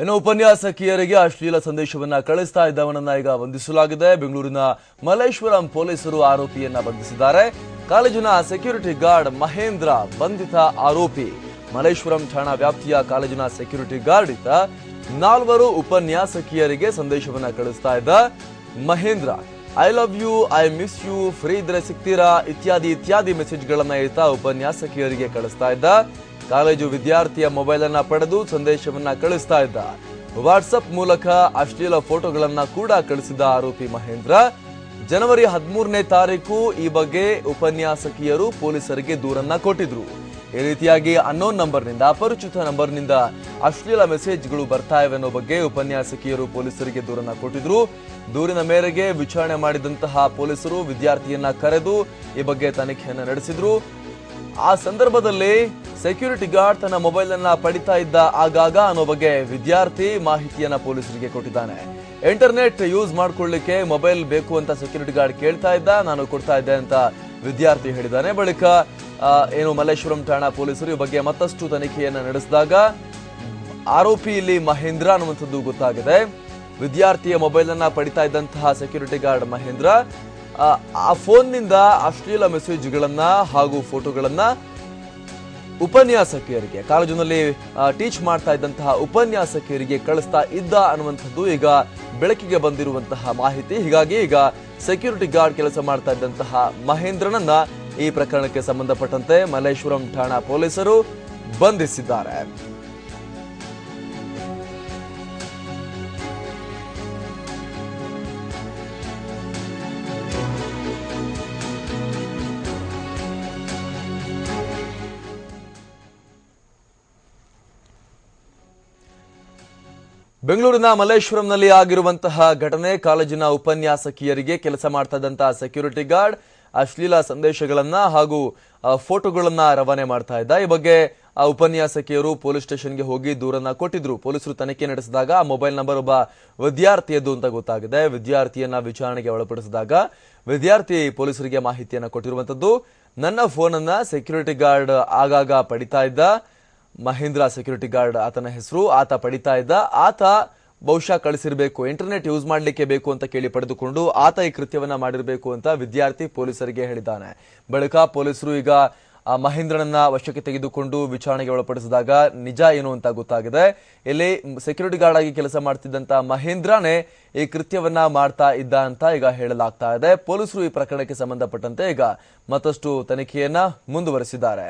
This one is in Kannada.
ಇನ್ನು ಉಪನ್ಯಾಸಕಿಯರಿಗೆ ಅಶ್ಲೀಲ ಸಂದೇಶವನ್ನ ಕಳಿಸ್ತಾ ಇದ್ದವನನ್ನ ಈಗ ಬಂಧಿಸಲಾಗಿದೆ. ಬೆಂಗಳೂರಿನ ಮಲ್ಲೇಶ್ವರಂ ಪೊಲೀಸರು ಆರೋಪಿಯನ್ನ ಬಂಧಿಸಿದ್ದಾರೆ. ಕಾಲೇಜಿನ ಸೆಕ್ಯೂರಿಟಿ ಗಾರ್ಡ್ ಮಹೇಂದ್ರ ಬಂಧಿತ ಆರೋಪಿ. ಮಲ್ಲೇಶ್ವರಂ ಠಾಣಾ ವ್ಯಾಪ್ತಿಯ ಕಾಲೇಜಿನ ಸೆಕ್ಯೂರಿಟಿ ಗಾರ್ಡ್ ಇದ್ದ ನಾಲ್ವರು ಉಪನ್ಯಾಸಕಿಯರಿಗೆ ಸಂದೇಶವನ್ನ ಕಳಿಸ್ತಾ ಇದ್ದ Mahendra. I love you, I miss you, free ಇದ್ರೆ ಸಿಗ್ತೀರಾ? ಇತ್ಯಾದಿ ಇತ್ಯಾದಿ ಮೆಸೇಜ್ಗಳನ್ನ ಈತ ಉಪನ್ಯಾಸಕಿಯರಿಗೆ ಕಳಿಸ್ತಾ ಇದ್ದ. ಕಾಲೇಜು ವಿದ್ಯಾರ್ಥಿಯ ಮೊಬೈಲ್ ಅನ್ನ ಪಡೆದು ಸಂದೇಶವನ್ನ ಕಳಿಸ್ತಾ ಇದ್ದ. ವಾಟ್ಸಪ್ ಮೂಲಕ ಅಶ್ಲೀಲ ಫೋಟೋಗಳನ್ನ ಕೂಡ ಕಳಿಸಿದ ಆರೋಪಿ ಮಹೇಂದ್ರ. ಜನವರಿ ಹದಿಮೂರನೇ ತಾರೀಕು ಈ ಬಗ್ಗೆ ಉಪನ್ಯಾಸಕಿಯರು ಪೊಲೀಸರಿಗೆ ದೂರನ್ನ ಕೊಟ್ಟಿದ್ರು. ಈ ರೀತಿಯಾಗಿ ಅನ್ನೋನ್ ನಂಬರ್ನಿಂದ ಅಪರಿಚಿತ ನಂಬರ್ನಿಂದ ಅಶ್ಲೀಲ ಮೆಸೇಜ್ಗಳು ಬರ್ತಾ ಇವೆ ಅನ್ನೋ ಬಗ್ಗೆ ಉಪನ್ಯಾಸಕಿಯರು ಪೊಲೀಸರಿಗೆ ದೂರನ್ನ ಕೊಟ್ಟಿದ್ರು. ದೂರಿನ ಮೇರೆಗೆ ವಿಚಾರಣೆ ಮಾಡಿದಂತಹ ಪೊಲೀಸರು ವಿದ್ಯಾರ್ಥಿಯನ್ನ ಕರೆದು ಈ ಬಗ್ಗೆ ತನಿಖೆಯನ್ನು ನಡೆಸಿದ್ರು. ಆ ಸಂದರ್ಭದಲ್ಲಿ ಸೆಕ್ಯೂರಿಟಿ ಗಾರ್ಡ್ ತನ್ನ ಮೊಬೈಲ್ ಅನ್ನ ಪಡಿತಾ ಇದ್ದ ಆಗಾಗ ಅನ್ನೋ ಬಗ್ಗೆ ವಿದ್ಯಾರ್ಥಿ ಮಾಹಿತಿಯನ್ನ ಪೊಲೀಸರಿಗೆ ಕೊಟ್ಟಿದ್ದಾನೆ. ಇಂಟರ್ನೆಟ್ ಯೂಸ್ ಮಾಡ್ಕೊಳ್ಳಿಕ್ಕೆ ಮೊಬೈಲ್ ಬೇಕು ಅಂತ ಸೆಕ್ಯೂರಿಟಿ ಗಾರ್ಡ್ ಕೇಳ್ತಾ ಇದ್ದ ನಾನು ಕೊಡ್ತಾ ಇದ್ದೆ ಅಂತ ವಿದ್ಯಾರ್ಥಿ ಹೇಳಿದ್ದಾನೆ. ಬಳಿಕ ಏನು ಮಲ್ಲೇಶ್ವರಂ ಠಾಣಾ ಪೊಲೀಸರು ಈ ಬಗ್ಗೆ ಮತ್ತಷ್ಟು ತನಿಖೆಯನ್ನ ನಡೆಸಿದಾಗ ಆರೋಪಿ ಇಲ್ಲಿ ಮಹೇಂದ್ರ ಅನ್ನುವಂಥದ್ದು ಗೊತ್ತಾಗಿದೆ. ವಿದ್ಯಾರ್ಥಿಯ ಮೊಬೈಲ್ ಅನ್ನ ಪಡಿತಾ ಇದ್ದಂತಹ ಸೆಕ್ಯೂರಿಟಿ ಗಾರ್ಡ್ ಮಹೇಂದ್ರ ಆ, ಫೋನ್ನಿಂದ ಅಶ್ಲೀಲ ಮೆಸೇಜ್ಗಳನ್ನ ಹಾಗೂ ಫೋಟೋಗಳನ್ನ ಉಪನ್ಯಾಸಕಿಯರಿಗೆ, ಕಾಲೇಜಿನಲ್ಲಿ ಟೀಚ್ ಮಾಡ್ತಾ ಇದ್ದಂತಹ ಉಪನ್ಯಾಸಕಿಯರಿಗೆ ಕಳಿಸ್ತಾ ಇದ್ದ ಅನ್ನುವಂಥದ್ದು ಈಗ ಬೆಳಕಿಗೆ ಬಂದಿರುವಂತಹ ಮಾಹಿತಿ. ಹೀಗಾಗಿ ಈಗ ಸೆಕ್ಯೂರಿಟಿ ಗಾರ್ಡ್ ಕೆಲಸ ಮಾಡ್ತಾ ಇದ್ದಂತಹ ಮಹೇಂದ್ರನನ್ನ ಈ ಪ್ರಕರಣಕ್ಕೆ ಸಂಬಂಧಪಟ್ಟಂತೆ ಮಲ್ಲೇಶ್ವರಂ ಠಾಣಾ ಪೊಲೀಸರು ಬಂಧಿಸಿದ್ದಾರೆ. ಬೆಂಗಳೂರಿನ ಮಲ್ಲೇಶ್ವರಂನಲ್ಲಿ ಆಗಿರುವಂತಹ ಘಟನೆ ಕಾಲೇಜಿನ ಉಪನ್ಯಾಸಕಿಯರಿಗೆ ಕೆಲಸ ಮಾಡ್ತಾ ಸೆಕ್ಯೂರಿಟಿ ಗಾರ್ಡ್ ಅಶ್ಲೀಲ ಸಂದೇಶಗಳನ್ನ ಹಾಗೂ ಫೋಟೋಗಳನ್ನ ರವಾನೆ ಮಾಡ್ತಾ ಇದ್ದ. ಈ ಬಗ್ಗೆ, ಆ, ಉಪನ್ಯಾಸಕಿಯರು ಪೊಲೀಸ್ ಸ್ಟೇಷನ್ಗೆ ಹೋಗಿ ದೂರನ್ನ ಕೊಟ್ಟಿದ್ರು. ಪೊಲೀಸರು ತನಿಖೆ ನಡೆಸಿದಾಗ ಆ ಮೊಬೈಲ್ ನಂಬರ್ ಒಬ್ಬ ವಿದ್ಯಾರ್ಥಿಯದ್ದು ಅಂತ ಗೊತ್ತಾಗಿದೆ. ವಿದ್ಯಾರ್ಥಿಯನ್ನ ವಿಚಾರಣೆಗೆ ಒಳಪಡಿಸಿದಾಗ ವಿದ್ಯಾರ್ಥಿ ಪೊಲೀಸರಿಗೆ ಮಾಹಿತಿಯನ್ನ ಕೊಟ್ಟಿರುವಂತದ್ದು. ನನ್ನ ಫೋನ್ ಅನ್ನ ಸೆಕ್ಯೂರಿಟಿ ಗಾರ್ಡ್ ಆಗಾಗ ಪಡಿತಾ ಇದ್ದ. ಮಹೇಂದ್ರ ಸೆಕ್ಯೂರಿಟಿ ಗಾರ್ಡ್ ಆತನ ಹೆಸರು, ಆತ ಪಡಿತಾ ಇದ್ದ, ಆತ ಬಹುಶಃ ಕಳಿಸಿರಬೇಕು, ಇಂಟರ್ನೆಟ್ ಯೂಸ್ ಮಾಡಲಿಕ್ಕೆ ಬೇಕು ಅಂತ ಕೇಳಿ ಪಡೆದುಕೊಂಡು ಆತ ಈ ಕೃತ್ಯವನ್ನ ಮಾಡಿರಬೇಕು ಅಂತ ವಿದ್ಯಾರ್ಥಿ ಪೊಲೀಸರಿಗೆ ಹೇಳಿದ್ದಾನೆ. ಬಳಿಕ ಪೊಲೀಸರು ಈಗ ಮಹೇಂದ್ರನನ್ನ ವಶಕ್ಕೆ ತೆಗೆದುಕೊಂಡು ವಿಚಾರಣೆಗೆ ಒಳಪಡಿಸಿದಾಗ ನಿಜ ಏನು ಅಂತ ಗೊತ್ತಾಗಿದೆ. ಇಲ್ಲಿ ಸೆಕ್ಯೂರಿಟಿ ಗಾರ್ಡ್ ಆಗಿ ಕೆಲಸ ಮಾಡ್ತಿದ್ದಂತ ಮಹೇಂದ್ರನೇ ಈ ಕೃತ್ಯವನ್ನ ಮಾಡ್ತಾ ಇದ್ದ ಅಂತ ಈಗ ಹೇಳಲಾಗ್ತಾ ಇದೆ. ಪೊಲೀಸರು ಈ ಪ್ರಕರಣಕ್ಕೆ ಸಂಬಂಧಪಟ್ಟಂತೆ ಈಗ ಮತ್ತಷ್ಟು ತನಿಖೆಯನ್ನ ಮುಂದುವರೆಸಿದ್ದಾರೆ.